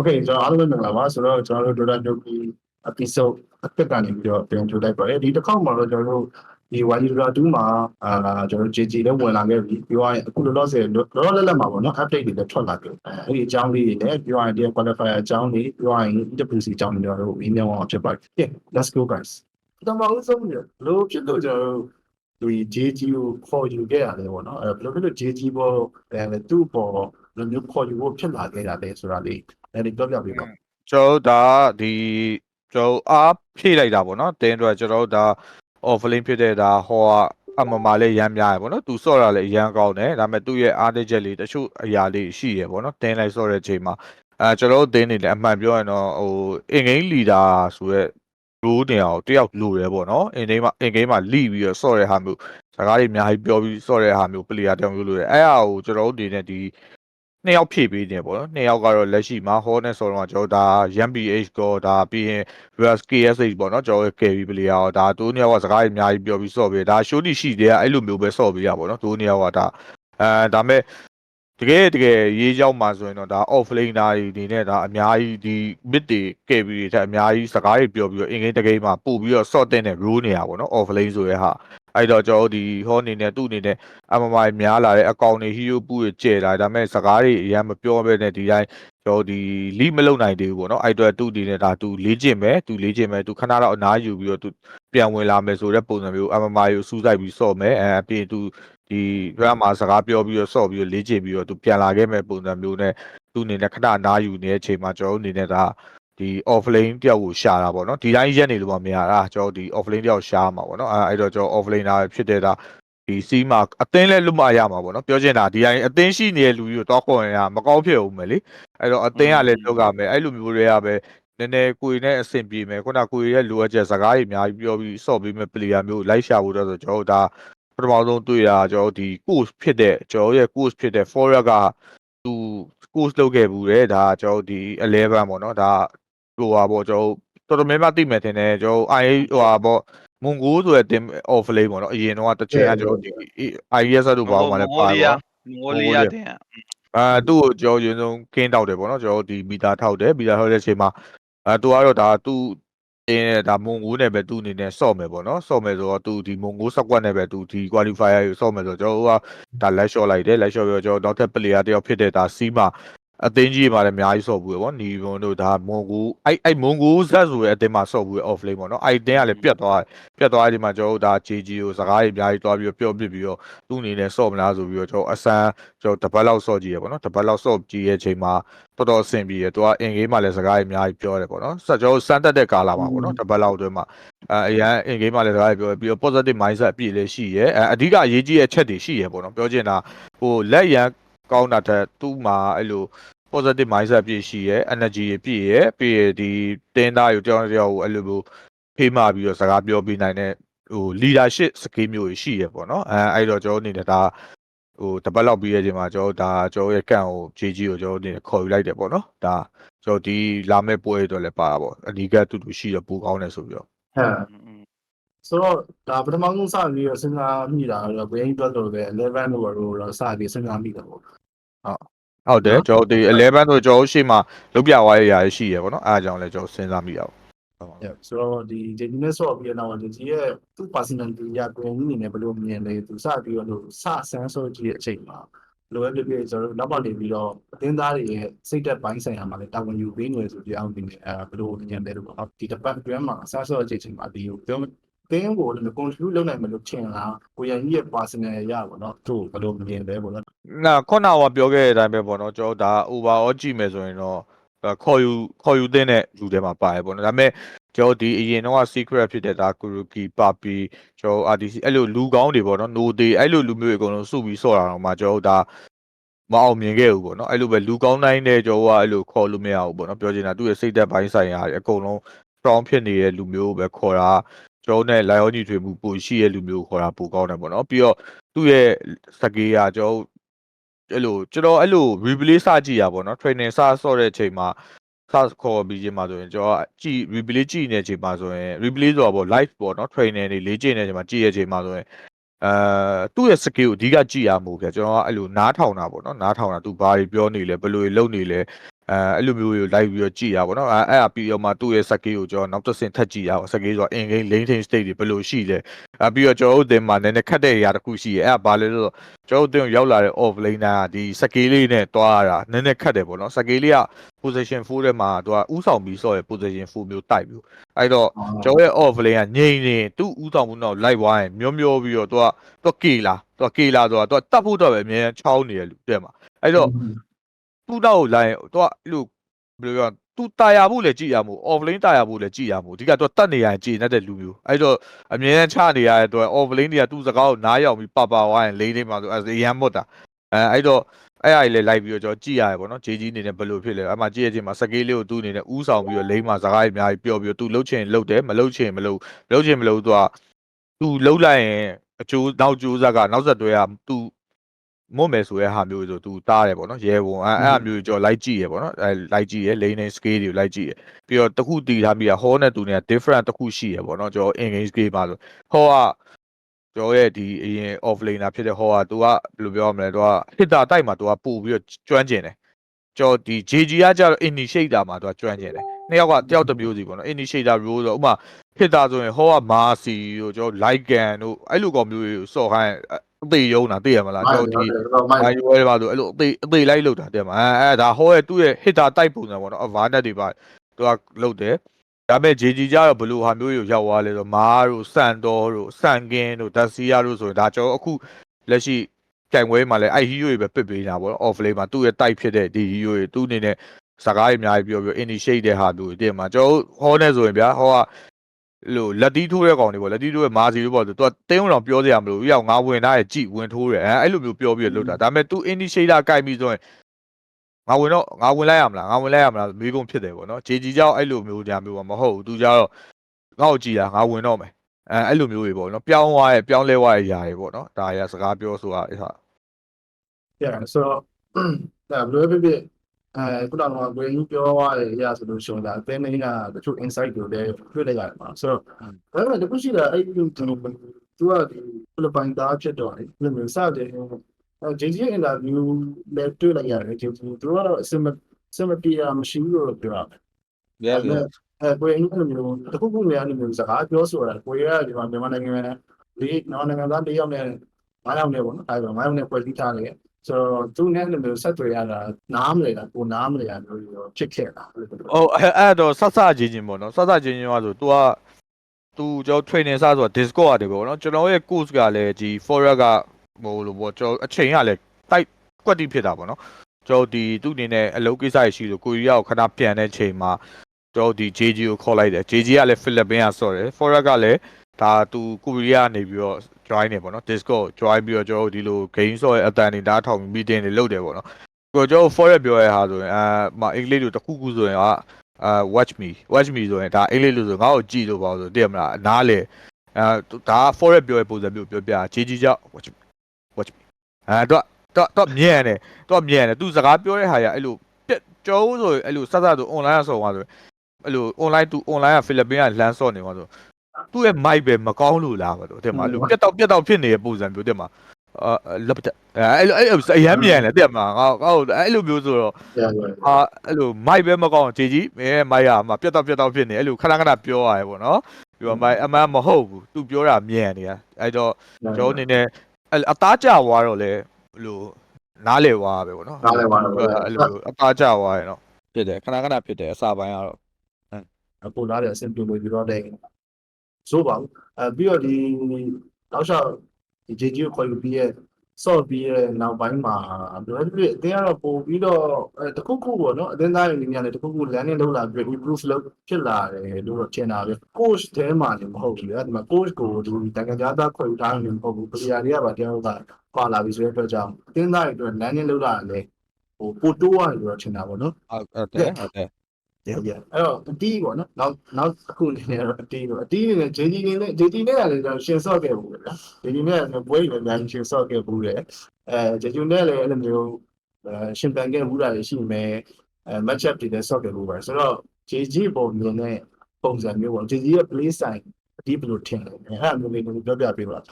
Okay ကျွန်တော်အားလုံးပဲမင်္ဂလာပါဆိုတော့ကျွန်တော်တို့ Dota Doki episode အသက်ကနေပြီးတော့ပြန်ထုတ်လိုက်ပါတယ်ဒီတစ်ခေါက်မှာတော့ကျွန်တော်တို့ဒီ YU Dota 2မှာအာကျွန်တော်တို့ JJ လည်းဝင်လာခဲ့ပြီပြောရရင်အခုလောလောဆယ်လောလောလတ်လတ်မှာပေါ့နော် update တွေလည်းထွက်လာခဲ့အဲအဲ့ဒီအကြောင်းလေးတွေလည်းပြောရရင်ဒီ qualifier အကြောင်းတွေပြောရရင် EWC အကြောင်းတွေကျွန်တော်တို့အင်းမြောင်းအောင်ဖြစ်ပါတယ် Okay let's go guys ပထမဦးဆုံးဘယ်လိုဖြစ်လို့ကျွန်တော်တို့ဒီ JG ကိုခေါ်ယူခဲ့ရတယ်ပေါ့နော်အဲဘယ်လိုဖြစ်လို့ JG ပေါ်အဲသူ့ပေါ်ဘယ်လိုမျိုးခေါ်ယူဖို့ဖြစ်လာခဲ့တာလဲဆိုတာလေး အဲဒီပြောပြပေးပါကျွန်တော်တို့ဒါဒီကျွန်တော်တို့အားဖြည့်လိုက်တာပေါ့နော်တင်းအတွက်ကျွန်တော်တို့ဒါ offline ဖြစ်တဲ့ဒါဟောအမမလေးရမ်းများရပေါ့နော်သူစော့တာလည်းရမ်းကောင်းတယ်ဒါပေမဲ့သူ့ရဲ့အားတစ်ချက်လေးတချို့အရာလေးရှိရပေါ့နော်တင်းလိုက်စော့တဲ့အချိန်မှာအဲကျွန်တော်တို့တင်းနေတယ်အမှန်ပြောရင်တော့ဟိုအင်ဂိမ်းလီဒါဆိုရက် role တင်အောင်တယောက်လိုတယ်ပေါ့နော်အင်ဂိမ်းမှာအင်ဂိမ်းမှာလိပြီးတော့စော့တဲ့ဟာမျိုးစကားတွေအများကြီးပြောပြီးစော့တဲ့ဟာမျိုး player တယောက်မျိုးလိုတယ်အဲ့ဟာကိုကျွန်တော်တို့ဒီနဲ့ဒီ နှစ်ယောက်ဖြည့်ပေးနေပေါ့နော်နှစ်ယောက်ကတော့လက်ရှိမှာ hall နဲ့ဆိုတော့ကျွန်တော်ဒါ YMBH ကိုဒါပြီးရင် VS KSH ပေါ့နော်ကျွန်တော်ရဲ့ KV player ရောဒါသူနှစ်ယောက်ကစကားတွေအများကြီးပြောပြီးစော့ပြီးဒါ show တိရှိတယ်အဲ့လိုမျိုးပဲစော့ပြီးရပါတော့သူနှစ်ယောက်ကဒါအဲဒါမဲ့ တကယ်တကယ်ရေးကြောင်းမှာဆိုရင်တော့ဒါ offlane ဓာတ်တွေဒီနဲ့ဒါအများကြီးဒီ mid တွေ KB တွေထက်အများကြီးစကားတွေပြောပြီးတော့အင်္ဂိမ်းတကိမ်းမှာပို့ပြီးတော့ sort တဲ့နဲ့ rule နေရပါတော့ offlane ဆိုရဲဟာအဲ့တော့ကျွန်တော်ဒီ hall အနေနဲ့သူ့အနေနဲ့ MMI များလာတဲ့အကောင့်တွေ hero ပူတွေကျဲလာဒါပေမဲ့စကားတွေအရင်မပြောဘဲနဲ့ဒီတိုင်းကျွန်တော်ဒီ lead မလုပ်နိုင်သေးဘူးပေါ့နော်အဲ့တော့သူ့အနေနဲ့ဒါသူလေ့ကျင့်မယ်သူလေ့ကျင့်မယ်သူခဏတော့အနားယူပြီးတော့သူပြန်ဝင်လာမယ်ဆိုတဲ့ပုံစံမျိုး MMI ကိုစူးစိုက်ပြီးစော့မယ်အဲအပြင်သူ ဒီဘက်မှာစကားပြောပြီးတော့စော့ပြီးတော့လေ့ကျင့်ပြီးတော့သူပြန်လာခဲ့မဲ့ပုံစံမျိုးနဲ့သူ့အနေနဲ့ခဏအနားယူနေတဲ့အချိန်မှာကျွန်တော်တို့အနေနဲ့ဒါဒီ offlane တယောက်ကိုရှာတာပေါ့နော်ဒီတိုင်းရက်နေလို့မရတာကျွန်တော်ဒီ offlane တယောက်ရှာမှာပေါ့နော်အဲအဲ့တော့ကျွန်တော် offlane တာဖြစ်တဲ့ဒါဒီစီးမှာအသင်းလဲလွတ်မရမှာပေါ့နော်ပြောချင်တာဒီတိုင်းအသင်းရှိနေတဲ့လူကြီးကိုတောက်ခေါ်ရင်ကမကောင်းဖြစ်အောင်မယ်လေအဲ့တော့အသင်းကလည်းလွတ်ကမယ်အဲ့လိုမျိုးတွေကပဲနည်းနည်းကိုယ်နဲ့အဆင်ပြေမယ်ခုနကိုယ်ရဲ့လိုအပ်ချက်စကားတွေအများကြီးပြောပြီးစော့ပြီးမဲ့ player မျိုးလိုက်ရှာဖို့တော့ဆိုကျွန်တော်တို့ဒါပ ထမဆုံးတွေ့တာကျွန်တော်ဒီ course ဖြစ်တဲ့ကျွန်တော်ရဲ့ course ဖြစ်တဲ့ forex ကသူ course လုပ်ခဲ့ဘူးတယ်ဒါကျွန်တော်ဒီ11ပေါ့နော်ဒါဟိုပါပေါ့ကျွန်တော်တော်တော်များများသိမယ်ထင်တယ်ကျွန်တော် i ဟိုပါပေါ့မွန်ဂိုဆိုတဲ့ team off lane ပေါ့နော်အရင်တော့တစ်ချိန်ကကျွန်တော်ဒီ IES တို့ဘာမှလည်းပါမပေါ့ငိုလီယာတင်အာသူ့ကိုကျွန်တော်ရင်ဆုံးကင်းတောက်တယ်ပေါ့နော်ကျွန်တော်ဒီမီတာထောက်တယ်မီတာထောက်တဲ့အချိန်မှာအဲသူကတော့ဒါသူ့ တင်းနဲ့ဒါမွန်ဂိုးနဲ့ပဲသူ့အနေနဲ့စော့မယ်ပေါ့နော်စော့မယ်ဆိုတော့သူဒီမွန်ဂိုးစကွက်နဲ့ပဲသူဒီ qualifier ကိုစော့မယ်ဆိုတော့ကျွန်တော်တို့ကဒါလက်လျှော့လိုက်တယ်လက်လျှော့ပြီးတော့ကျွန်တော်နောက်ထပ် player တယောက်ဖြစ်တဲ့ဒါစီးမှာ အသင်းကြီးမှာလည်းအများကြီးစော့ဘူးပေါ့နီဘွန်တို့ဒါမွန်ဂိုးအဲ့အဲ့မွန်ဂိုးဇက်ဆိုတဲ့အသင်းမှာစော့ဘူး off lane ပေါ့နော်အဲ့အသင်းကလည်းပြတ်သွားတယ်ပြတ်သွားတဲ့ဒီမှာကျွန်တော်တို့ဒါ JG ကိုစကားတွေအများကြီးတွားပြီးတော့ပြောပြပြီးတော့သူ့အနေနဲ့စော့မလားဆိုပြီးတော့ကျွန်တော်အဆန်းကျွန်တော်တပတ်လောက်စော့ကြည့်ရပေါ့နော်တပတ်လောက်စော့ကြည့်ရဲ့အချိန်မှာတော်တော်အဆင်ပြေတယ်သူကအင်ဂိမ်းမှာလည်းစကားတွေအများကြီးပြောတယ်ပေါ့နော်ဆက်ကျွန်တော်စမ်းတက်တဲ့ကာလာမှာပေါ့နော်တပတ်လောက်အတွင်းမှာအဲအရန်အင်ဂိမ်းမှာလည်းစကားတွေပြောပြီးတော့ positive mindset အပြည့်လည်းရှိရဲအဲအဓိကအရေးကြီးတဲ့အချက်တွေရှိရဲပေါ့နော်ပြောချင်တာဟိုလက်ရန် ကောင်းတာတဲ့သူ့မှာအဲ့လို positive mindset ပြည့်ရှိရဲ energy ပြည့်ရဲပြီးရဒီတင်းသားကိုကြောင်းကြောင်းကိုအဲ့လိုမျိုးဖေးမှပြီးတော့စကားပြောပြနိုင်တဲ့ဟို leadership skill မျိုးတွေရှိရဲပေါ့နော်အဲအဲ့တော့ကျွန်တော်အနေနဲ့ဒါဟိုတပတ်လောက်ပြီးရဲ့ချိန်မှာကျွန်တော်ဒါကျွန်တော်ရဲ့ကန့်ကို JG ကိုကျွန်တော်အနေနဲ့ခေါ်ယူလိုက်တယ်ပေါ့နော်ဒါကျွန်တော်ဒီလာမဲ့ပွဲတွေတော့လည်းပါတာပေါ့အနီးကတူတူရှိတော့ပူကောင်းတယ်ဆိုပြီးတော့ဟဲ့ဆိုတော့ဒါပထမဆုံးစပြီးတော့စဉ်းစားမိတာတော့ brain တွက်လို့ပဲ11လို့တော့စပြီးစဉ်းစားမိတယ်ပေါ့ ဟုတ်တယ်ကျွန်တော်ဒီ11ဆိုကျွန်တော်ရှေ့မှာလုတ်ပြသွားရရရှိရပေါ့နော်အားကြောင့်လည်းကျွန်တော်စဉ်းစားမိတာပေါ့ Yeah, ဆိုတော့ဒီဒီနေ့ဆော့ပြီးတော့ဒီကြီးရဲ့သူ့ personality ရကိုယ်ကြီးနေနဲ့ဘယ်လိုမြင်လဲသူစပြီးတော့လို့စဆန်းဆော့ကြည့်တဲ့အချိန်မှာလိုအပ်ဖြစ်ဖြစ်ကျွန်တော်တို့နောက်ကနေပြီးတော့အတင်းသားတွေရဲ့စိတ်သက်ပိုင်းဆိုင်ရာမှာလည်းတာဝန်ယူပေးနေဆိုပြီးအောင်ဒီအဲဘယ်လိုမြင်လဲလို့ပေါ့ဒီတစ်ပတ်အတွင်းမှာဆန်းဆော့ကြည့်ချိန်မှာဒီကိုပြော တင်းကိုလည်း contribute လုပ်နိုင်မလို့ထင်လားကိုရကြီးရဲ့ personal ရပါတော့သူ့ဘယ်လိုမြင်လဲပေါ့နော်နာခုနကပြောခဲ့တဲ့အတိုင်းပဲပေါ့နော်ကျွန်တော်ဒါ overall ကြည့်မယ်ဆိုရင်တော့ခေါ်ယူခေါ်ယူတဲ့လူတွေမှာပါတယ်ပေါ့နော်ဒါပေမဲ့ကျွန်တော်ဒီအရင်တော့ secret ဖြစ်တဲ့ဒါ Kuruki Papi ကျွန်တော် RDC အဲ့လိုလူကောင်းတွေပေါ့နော် no day အဲ့လိုလူမျိုးတွေအကုန်လုံးစုပြီးဆော့တာတော့မှကျွန်တော်ဒါမအောင်မြင်ခဲ့ဘူးပေါ့နော်အဲ့လိုပဲလူကောင်းတိုင်းနဲ့ကျွန်တော်ကအဲ့လိုခေါ်လို့မရဘူးပေါ့နော်ပြောချင်တာသူ့ရဲ့စိတ်သက်ပိုင်းဆိုင်ရာအကုန်လုံး strong ဖြစ်နေတဲ့လူမျိုးပဲခေါ်တာ ကျွန်တော်နဲ့လိုင်ယောညီထွေမှုပိုရှိရဲ့လူမျိုးခေါ်တာပိုကောင်းတယ်ပေါ့နော်ပြီးတော့သူ့ရဲ့စကေးကကျွန်တော်အဲ့လိုကျွန်တော်အဲ့လို replay စကြည့်ရပါတော့ training စဆော့တဲ့အချိန်မှာစခေါ်ပြီးချင်းမှာဆိုရင်ကျွန်တော်ကြည့် replay ကြည့်နေတဲ့အချိန်မှာဆိုရင် replay ဆိုတော့ပေါ့ live ပေါ့နော် training တွေလေ့ကျင့်နေတဲ့အချိန်မှာကြည့်ရတဲ့အချိန်မှာဆိုရင်အဲသူ့ရဲ့ skill ကိုအဓိကကြည့်ရမှာဗျကျွန်တော်ကအဲ့လိုနားထောင်တာပေါ့နော်နားထောင်တာသူဘာတွေပြောနေလဲဘယ်လိုလုပ်နေလဲ အဲအဲ့လိုမျိုးကိုလိုက်ပြီးတော့ကြည်ရပါတော့အဲအဲ့အပြီးတော့မှသူ့ရဲ့စကေးကိုကျွန်တော်နောက်တစ်ဆင့်ထပ်ကြည့်ရအောင်စကေးဆိုတော့ in game lane team state တွေဘယ်လိုရှိလဲအဲပြီးတော့ကျွန်တော်တို့အသင်းမှာနည်းနည်းခက်တဲ့အရာတစ်ခုရှိရဲအဲ့ဒါဘာလဲလို့ဆိုတော့ကျွန်တော်တို့အသင်းကိုရောက်လာတဲ့ off laner ကဒီစကေးလေးနဲ့တွားရတာနည်းနည်းခက်တယ်ပေါ့နော်စကေးလေးက position 4ထဲမှာသူကဥဆောင်ပြီးဆော့ရ position 4မျိုးတိုက်ပြီးအဲ့တော့ကျွန်တော်ရဲ့ off lane ကငြိမ်နေသူ့ဥဆောင်မှုနောက်လိုက်သွားရင်မျောမျောပြီးတော့သူကသူကကေလာသူကကေလာဆိုတော့သူကတတ်ဖို့တော့ပဲအမြဲတမ်းချောင်းနေရလူတဲ့မှာအဲ့တော့ သူ့နောက်ကိုလိုက်ရင်သူကအဲ့လိုဘယ်လိုပြောသူတာယာဖို့လည်းကြည်ရမို့ off lane တာယာဖို့လည်းကြည်ရမို့အဓိကသူကတတ်နေရရင်ကြည်နေတဲ့လူမျိုးအဲ့တော့အမြဲတမ်းချနေရတဲ့အတွက် off lane တွေကသူ့စကားကိုနားရောက်ပြီးပပဝိုင်း lane လေးမှာဆိုအဲရမ်းမွတ်တာအဲအဲ့တော့အဲ့အရာကြီးလည်းလိုက်ပြီးတော့ကျွန်တော်ကြည့်ရတယ်ပေါ့နော်ဂျေကြီးအနေနဲ့ဘယ်လိုဖြစ်လဲအဲ့မှာကြည့်ရချင်းမှာစကေးလေးကိုသူ့အနေနဲ့ဥဆောင်ပြီးတော့လိမ့်မှာစကားကြီးအများကြီးပြောပြီးတော့သူလှုပ်ချင်လှုပ်တယ်မလှုပ်ချင်မလှုပ်လှုပ်ချင်မလှုပ်သူကသူလှုပ်လိုက်ရင်အကျိုးနောက်ကျိုးဆက်ကနောက်ဆက်တွဲကသူ မွတ်မယ်ဆိုရဲဟာမျိုးဆိုသူတားတယ်ပေါ့နော်ရဲဝန်အဲ့အဲ့အမျိုးကျွန်တော်လိုက်ကြည့်ရပေါ့နော်အဲလိုက်ကြည့်ရ lane and scale တွေကိုလိုက်ကြည့်ရပြီးတော့တခုတည်ထားပြီးတာ hall နဲ့သူနဲ့ different တခုရှိရပေါ့နော်ကျွန်တော် in game scale ပါဆို hall ကကျွန်တော်ရဲ့ဒီအရင် off laner ဖြစ်တဲ့ hall ကသူကဘယ်လိုပြောရမလဲသူက hitter တိုက်မှာသူကပို့ပြီးတော့ကျွမ်းကျင်တယ်ကျွန်တော်ဒီ JG ကကြတော့ initiator မှာသူကကျွမ်းကျင်တယ်နှစ်ယောက်ကတယောက်တစ်မျိုးစီပေါ့နော် initiator role ဆိုဥပမာ hitter ဆိုရင် hall က Marcy တို့ကျွန်တော် light gun တို့အဲ့လိုကောင်မျိုးတွေကိုစော့ခိုင်း အသေးယုံတာသိရမလားကျွန်တော်ဒီမိုမိုင်းင်းဝဲပါဆိုအဲ့လိုအသေးအသေးလိုက်လောက်တာတဲ့မှာအဲအဲဒါဟောရဲ့သူ့ရဲ့ hitter တိုက်ပုံစံပေါ့နော်အဗာနက်တွေပါသူကလုတ်တယ်ဒါပေမဲ့ JG ကြတော့ဘလို့ဟာမျိုးတွေကိုရောက်သွားလဲဆိုမားတို့စန်တော်တို့စန်ကင်းတို့ဒက်စီယာတို့ဆိုရင်ဒါကျွန်တော်အခုလက်ရှိကြိုင်ပွဲမှာလဲအဲ့ hero တွေပဲပစ်ပေးနေတာပေါ့နော် off lane မှာသူ့ရဲ့တိုက်ဖြစ်တဲ့ဒီ hero တွေသူ့အနေနဲ့စကားတွေအများကြီးပြောပြော initiate တဲ့ဟာမျိုးတွေတဲ့မှာကျွန်တော်ဟောနေဆိုရင်ဗျာဟောက လို့လက်တီးထိုးတဲ့ကောင်တွေပေါ့လက်တီးထိုးရဲ့မာစီတို့ပေါ့သူကတင်းအောင်ပြောစရာမလိုဘူးရောက်ငါဝင်သားရဲ့ကြည်ဝင်ထိုးတယ်အဲအဲ့လိုမျိုးပြောပြီးတော့လုပ်တာဒါပေမဲ့ तू initiator ကိုက်ပြီးဆိုရင်ငါဝင်တော့ငါဝင်လိုက်ရမလားငါဝင်လိုက်ရမလားမေးခွန်းဖြစ်တယ်ပေါ့နော် JG ကြောင့်အဲ့လိုမျိုးညာမျိုးပါမဟုတ်ဘူး तू ကြတော့ငါ့ကိုကြည်တာငါဝင်တော့မယ်အဲအဲ့လိုမျိုးတွေပေါ့နော်ပြောင်းသွားရဲ့ပြောင်းလဲသွားရဲ့ຢာတွေပေါ့နော်ဒါရစကားပြောဆိုတာအဲ့ဟာ yeah so ဒါဘယ်လိုဖြစ်ဖြစ် အဲခုနကကိုင်းပြောသွားတဲ့အရာဆိုလို့ရှိရင်ဒါအသေးလေးကတချို့ insight တွေလည်းတွေ့လိုက်ရတယ်ပါဆိုတော့ဒါပေမဲ့တခုရှိတာအဲ့ဒီကျွန်တော်သူကဒီဖိလစ်ပိုင်သားဖြစ်တော့လေဘယ်လိုမျိုးစတယ်အဲ JJ interview လည်းတွေ့လိုက်ရတယ် JJ သူကတော့အစမစမတီယာမရှိဘူးလို့ပြောတာ yeah အဲကိုယ်အင်းလိုမျိုးတခုခုလည်းအဲ့လိုမျိုးစကားပြောဆိုတာကိုယ်ကဒီမှာမြန်မာနိုင်ငံနဲ့ဒီနော်နိုင်ငံသားတယောက်နဲ့ငါးယောက်နဲ့ပေါ့နော်အဲဒါငါးယောက်နဲ့ဖွဲ့စည်းထားတယ် ဆိုတော့သူနဲ့လိုမျိုးဆက်သွယ်ရတာနားမလဲတာကိုနားမလဲတာမျိုးရောဖြစ်ခဲ့တာ ဟုတ်အဲ့အဲ့တော့ဆက်ဆချင်းချင်းပေါ့နော်ဆက်ဆချင်းချင်းကဆို तू က तू ကျွန်တော် training စဆိုတော့ Discord ရတယ်ပေါ့နော်ကျွန်တော်ရဲ့ course ကလည်းဒီ forex ကဟိုလိုပေါ့ကျွန်တော်အချိန်ကလည်းတိုက်ကွက်တိဖြစ်တာပေါ့နော်ကျွန်တော်ဒီသူ့အနေနဲ့အလုပ်ကိစ္စရရှိလို့ကိုရီးယားကိုခဏပြန်တဲ့ချိန်မှာကျွန်တော်ဒီ JG ကိုခေါ်လိုက်တယ် JG ကလည်းဖိလစ်ပင်းကဆော့တယ် forex ကလည်းဒါ तू ကိုရီးယားနေပြီးတော့ join နေပေါ့နော် Discord join ပြီးတော့ကျွန်တော်ဒီလို game ဆော့ရဲ့အတန်တွေဓာတ်ထောင် meeting တွေလုပ်တယ်ပေါ့နော်ကိုကျွန်တော် forex ပြောရတဲ့ဟာဆိုရင်အာမအင်္ဂလိပ်လိုတစ်ခုခုဆိုရင်ကအာ watch me watch me ဆိုရင်ဒါအင်္ဂလိပ်လိုဆိုငါ့ကိုကြည့်လို့ပါဆိုတည်မလားနားလေအဲဒါ forex ပြောရဲ့ပုံစံမျိုးပြောပြဂျီဂျီကြောက် watch me watch me အဲတော့တော့တော့မြင်တယ်တော့မြင်တယ်သူစကားပြောတဲ့ဟာရအဲ့လိုပြက်ကျိုးဆိုအဲ့လိုစက်စက်ဆို online ဆော်သွားဆိုအဲ့လို online သူ online ကဖိလစ်ပင်းကလမ်းဆော့နေမှာဆို သူ့ရဲ့ mic ပဲမကောင်းလို့လားပါတော့တဲ့မှာအဲ့လိုပြက်တော့ပြက်တော့ဖြစ်နေတဲ့ပုံစံမျိုးတဲ့မှာအာလက်ပအဲ့လိုအဲ့လိုအရမ်းမြန်တယ်တဲ့မှာငါငါအဲ့လိုမျိုးဆိုတော့ yeah yeah အာအဲ့လိုမိုက်ပဲမကောင်းဂျေကြီးမင်းမိုက်ကမှပြတ်တော့ပြတ်တော့ဖြစ်နေအဲ့လိုခဏခဏပြောရတယ်ပေါ့နော်ပြီးတော့မိုက်အမှန်မဟုတ်ဘူးသူပြောတာမြန်နေတာအဲ့တော့ကျွန်တော်အနေနဲ့အဲ့အသားကျသွားတော့လေဘလို့နားလေသွားပဲပေါ့နော်နားလည်သွားတော့အဲ့လိုအသားကျသွားရတော့ဖြစ်တယ်ခဏခဏဖြစ်တယ်အစာပိုင်းကတော့ပိုလာတဲ့အဆင်ပြေလို့ပြီးတော့တဲ့ ဆိုပါဘူးအဲပြီးတော့ဒီနောက်လျှောက်ဒီ JJ ကိုခေါ်ယူပြီးရဲ့ဆော့ပြီးရဲ့နောက်ပိုင်းမှာဘယ်လိုဖြစ်အတင်းကတော့ပို့ပြီးတော့အဲတခုခုပေါ့နော်အတင်းသားရင်းနေရတယ်တခုခု landing လောက်လာပြီး improve လုပ်ဖြစ်လာတယ်လို့တော့ထင်တာပဲ coach တဲမှာလည်းမဟုတ်ဘူးလေဒီမှာ coach ကိုဒီတန်ကြသားခေါ်ယူထားတယ်မဟုတ်ဘူး player တွေကပါတယောက်ကပါလာပြီဆိုတဲ့အတွက်ကြောင့်အတင်းသားတွေအတွက် landing လောက်လာတယ်ဟိုပိုတိုးရတယ်လို့တော့ထင်တာပေါ့နော်ဟုတ်တယ်ဟုတ်တယ် yeah yeah အဲ့တော့အတီးပေါ့နော်နောက်နောက်အခုအနေနဲ့တော့အတီးပေါ့အတီးအနေနဲ့ JD နေနဲ့ JD နဲ့ကလည်းကျွန်တော်ရှင်းဆော့ခဲ့ဘူးလေနော် JD နဲ့ကပွဲတွေလည်းအများကြီးရှင်းဆော့ခဲ့ဘူးလေအဲ JD နဲ့လည်းအဲ့လိုမျိုးအဲရှင်းပန်ခဲ့ဘူးတာလည်းရှိမယ်အဲ match up တွေလည်းဆော့ခဲ့ဘူးပါဆိုတော့ JD ပုံမြင်တဲ့ပုံစံမျိုးပေါ့ JD ရဲ့ play style အတီးဘယ်လိုထင်လဲအဲ့ဒါမျိုးလေးကိုပြောပြပေးပါလား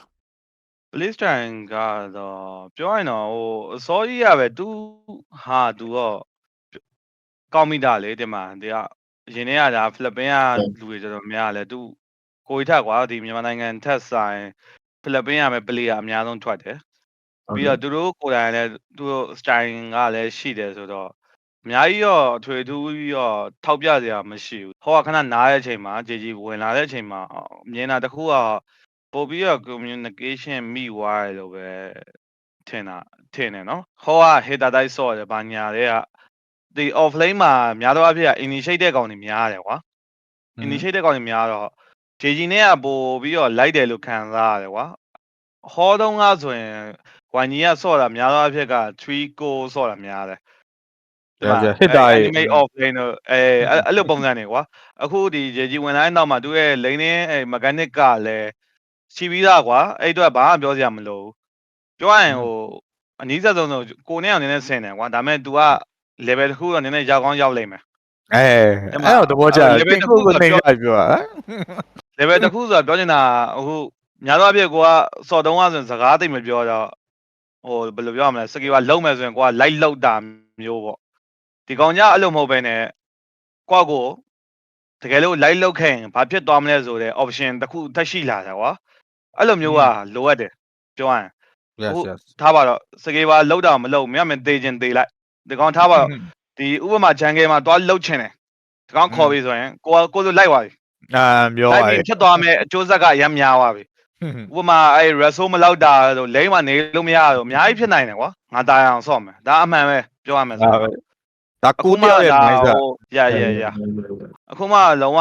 play style ကတော့ပြောရရင်တော့ဟိုအစောကြီးရပဲသူဟာသူတော့ ကောင်းမိတာလေတင်မှာဒီကအရင်တည်းကဒါဖိလစ်ပင်းကလူတွေတော်တော်များလဲသူကိုကြီးထက်ကွာဒီမြန်မာနိုင်ငံထက်ဆိုင်ဖိလစ်ပင်းကပဲပလေယာအများဆုံးထွက်တယ်ပြီးတော့သူတို့ကိုယ်တိုင်လည်းသူတို့ style ကလည်းရှိတယ်ဆိုတော့အများကြီးရောအထွေထူးပြီးတော့ထောက်ပြစရာမရှိဘူးဟောကခဏနားတဲ့အချိန်မှာဂျေဂျီဝင်လာတဲ့အချိန်မှာမြင်တာတစ်ခုကပို့ပြီးတော့ communication မိသွားတယ်လို့ပဲထင်တာထင်တယ်နော်ဟောက hater တိုင်းဆော့တယ်ဘာညာတဲ့က ဒီ offlane မှာများသောအားဖြင့် initiate တဲ့ကောင်တွေများတယ်ကွာ initiate တဲ့ကောင်တွေများတော့ JG နဲ့ကပို့ပြီးတော့ light တယ်လို့ခံစားရတယ်ကွာဟောတုံးကဆိုရင်ဝိုင်ကြီးကဆော့တာများသောအားဖြင့်က3 go ဆော့တာများတယ်ဟစ်တာရေ animate off lane တော့အဲအဲ့အဲ့လိုပုံစံတွေကွာအခုဒီ JG ဝင်လာတဲ့နောက်မှာသူရဲ့ lane နဲ့အဲ mechanic ကလည်းရှိပြီးသားကွာအဲ့အတွက်ဘာမှပြောစရာမလိုဘူးပြောရရင်ဟိုအနည်းဆက်ဆုံးဆိုကိုနဲ့အောင်နည်းနည်းဆင်တယ်ကွာဒါပေမဲ့ तू က level တစ်ခုတော့နည်းနည်းရောက်ကောင်းရောက်လိမ့်မယ်အဲအဲ့တော့သဘောကျတယ်တင်ကိုကိုနေရပြောတာ level တစ်ခုဆိုတာပြောချင်တာအခုများသောအားဖြင့်ကိုကစော်တုံးကဆိုရင်စကားသိမ့်မပြောတော့ဟိုဘယ်လိုပြောရမလဲစကီကလုံးမယ်ဆိုရင်ကိုက light လောက်တာမျိုးပေါ့ဒီကောင်ကြအဲ့လိုမဟုတ်ဘဲနဲ့ကိုကကိုတကယ်လို့ light လောက်ခဲ့ရင်ဘာဖြစ်သွားမလဲဆိုတဲ့ option တစ်ခုသက်ရှိလာတာကွာအဲ့လိုမျိုးကလိုအပ်တယ်ပြောရရင် yes ဟုတ် yes ထားပါတော့စကေပါလောက်တာမလောက်မရမင်းသေးခြင်းသေးလိုက် ဒီကောင်ထားပါတော့ဒီဥပမာဂျန်ကယ်မှာတွားလှုပ်ချင်တယ်ဒီကောင်ခေါ်ပြီဆိုရင်ကိုကကိုဆိုလိုက်သွားပြီ အာပြော လိုက် ပါ ပြီ ရဲ့ ဖြစ်သွားမယ်အကျိုးဆက်ကအများများသွားပြီဥပမာအဲ reso မလောက်တာဆိုလိမ့်မနေလို့မရတော့အများကြီးဖြစ်နိုင်တယ်ကွာငါตายအောင်ဆော့မယ်ဒါအမှန်ပဲပြောရမယ်ဆို ဒါ တော့ ပဲဒါကိုတယောက်ရဲ့ mindset ရရရအခုမှလုံးဝ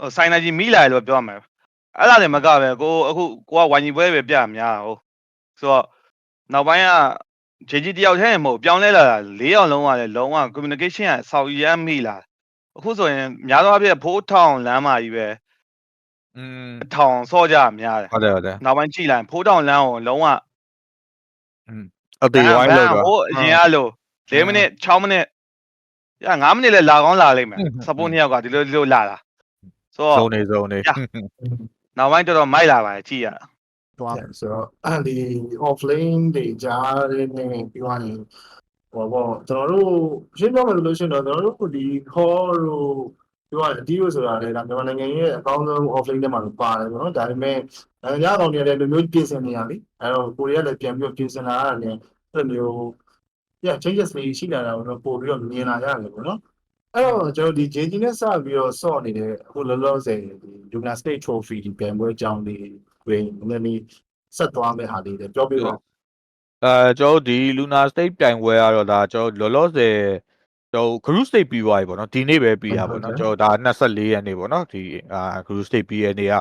ဟိုစိုင်းနိုင်ကြီးမိလာတယ်လို့ပြောရမယ်အဲ့ဒါလည်းမကပဲကိုအခုကိုကဝိုင်းကြီးပွဲပဲပြများတာဟုတ်ဆိုတော့နောက်ပိုင်းက JG တယောက်တည်းမဟုတ်ပြောင်းလဲလာတာ၄ယောက်လုံးကလည်းလုံးဝ communication ကဆောက်ရမ်းမိလာအခုဆိုရင်များသောအားဖြင့်ဖိုးထောင်လမ်းမှာကြီးပဲอืมအထောင်ဆော့ကြများတယ်ဟုတ်တယ်ဟုတ်တယ်နောက်ပိုင်းကြည့်လိုက်ဖိုးထောင်လမ်းကိုလုံးဝအသေးဝိုင်းလောက်တော့ဟိုအရင်ကလို့၄မိနစ်6မိနစ်ရ9မိနစ်လဲလာကောင်းလာလိမ့်မယ် support နှစ်ယောက်ကဒီလိုဒီလိုလာတာဆိုတော့ဇုံနေဇုံနေနောက်ပိုင်းတော်တော်မိုက်လာပါတယ်ကြည့်ရတာ သွားတယ်ဆိုတော့အဲ့ဒီ offlane တွေကြားရင်းနေပြီးသွားရင်ဟောပေါ့ကျွန်တော်တို့ရှင်းပြမယ်လို့ရှိရင်တော့ကျွန်တော်တို့ဒီ call တို့ပြောရရင်ဒီလိုဆိုတာလေဒါမြန်မာနိုင်ငံရဲ့အကောင်းဆုံး offlane တွေမှာလို့ပါတယ်ပေါ့နော်ဒါပေမဲ့နိုင်ငံခြားကောင်တွေလည်းလူမျိုးပြင်ဆင်နေရပြီအဲ့တော့ကိုရီးယားလည်းပြန်ပြီးပြင်ဆင်လာရတယ်အဲ့လိုမျိုး yeah changes တွေရှိလာတာတော့ပို့ပြီးတော့မြင်လာရတယ်ပေါ့နော်အဲ့တော့ကျွန်တော်ဒီ JG နဲ့စပြီးတော့ဆော့နေတဲ့အခုလောလောဆယ်ဒီ Luna State Trophy ဒီပြန်ပွဲအကြောင်းလေး တွင်နည်းနည်းဆက်သွားမယ့်ဟာလေးတွေပြောပြပါအဲကျွန်တော်တို့ဒီ Lunar State ပြိုင်ပွဲကတော့ဒါကျွန်တော်လောလောဆယ်ကျွန်တော် Cruise State ပြီးသွားပြီပေါ့နော်ဒီနေ့ပဲပြီးတာပေါ့နော်ကျွန်တော်ဒါ24ရက်နေ့ပေါ့နော်ဒီအာ Cruise State ပြီးရနေ့က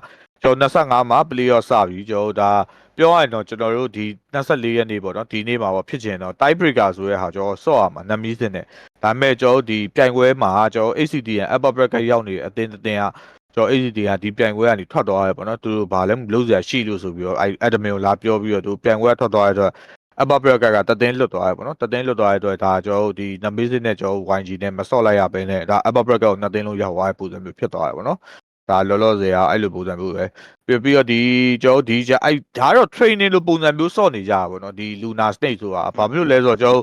ကျွန်တော်25မှာ play off စပြီကျွန်တော်ဒါပြောရရင်တော့ကျွန်တော်တို့ဒီ24ရက်နေ့ပေါ့နော်ဒီနေ့မှာပေါ့ဖြစ်ချင်တော့ tie breaker ဆိုတဲ့ဟာကျွန်တော်ဆော့ရမှာနမီးစင်နဲ့ဒါပေမဲ့ကျွန်တော်ဒီပြိုင်ပွဲမှာကျွန်တော် ACDN upper bracket ရောက်နေတဲ့အတင်းတင်းက ကျွန်တော် ACD ကဒီပြိုင်ပွဲကနေထွက်သွားရဲပေါ့နော်သူတို့ဘာလဲမလုပ်စရာရှိလို့ဆိုပြီးတော့အဲ admin ကိုလာပြောပြီးတော့သူပြိုင်ပွဲကထွက်သွားရတဲ့အဘဘရကကတတင်းလွတ်သွားရပေါ့နော်တတင်းလွတ်သွားရတဲ့အတွက်ဒါကျွန်တော်တို့ဒီနမေးစစ်နဲ့ကျွန်တော် YG နဲ့မဆော့လိုက်ရဘဲနဲ့ဒါအဘဘရကကိုနှစ်တင်းလုံးရောက်သွားတဲ့ပုံစံမျိုးဖြစ်သွားရပေါ့နော်ဒါလောလောဆယ်ကအဲ့လိုပုံစံမျိုးပဲပြီးပြီးတော့ဒီကျွန်တော်ဒီကြအဲ့ဒါတော့ training လိုပုံစံမျိုးဆော့နေကြတာပေါ့နော်ဒီ Lunar Snake ဆိုတာဘာဖြစ်လို့လဲဆိုတော့ကျွန်တော်